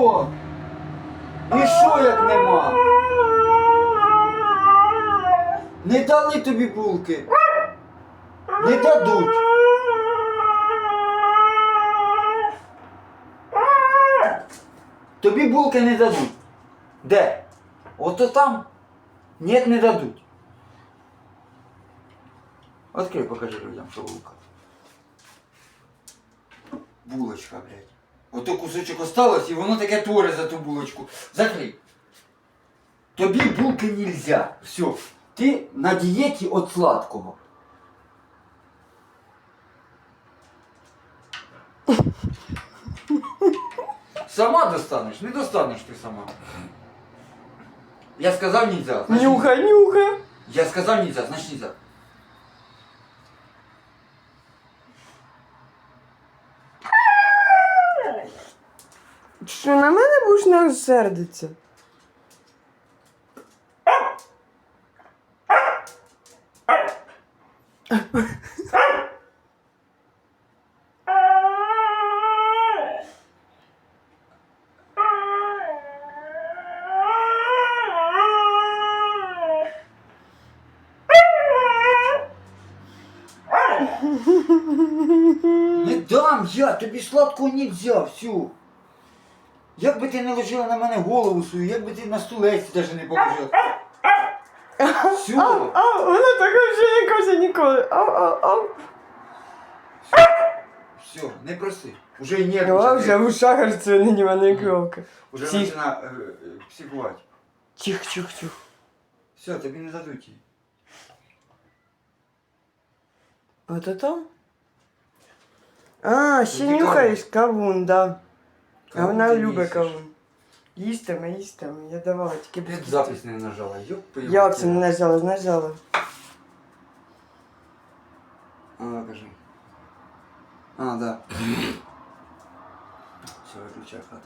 що? І що як нема? Не дали тобі булки. Не дадуть. Тобі булки не дадуть. Де? Ото там? Ні, не дадуть. Открий, покажи людям, що булка. Булочка, блядь. Ото кусочок осталось, і воно таке творе за ту булочку. Закрий. Тобі булки нельзя. Все. Ти на дієті від сладкого. Сама достанеш, не достанеш ти сама. Я сказав нельзя. значить Нюха, нюха. Я сказав нельзя, значить нельзя. Що на мене будеш не сердиться? Не дам я, тобі сладкого нельзя, всю. Як би ти не ложила на мене голову свою, як би ти на стулець навіть не положила. Все, Ау, ау, вона так вже не каже ніколи. Ау, ау, ау. все, не проси. Уже і О, нервничати. вже в ушах рцю нині мене кровка. Уже Всі- почина е, е, психувати. Чих, чих, чих. Все, тобі не дадуть її. Ото там? А, ще Тоді нюхаєш кавун, да. А вона любить кавун. Їстиме, їстиме. Я давала тільки Ти без запис не нажала, йоп твою Як це не нажала? Нажала. А, ну кажи. А, да. Все, виключай хату.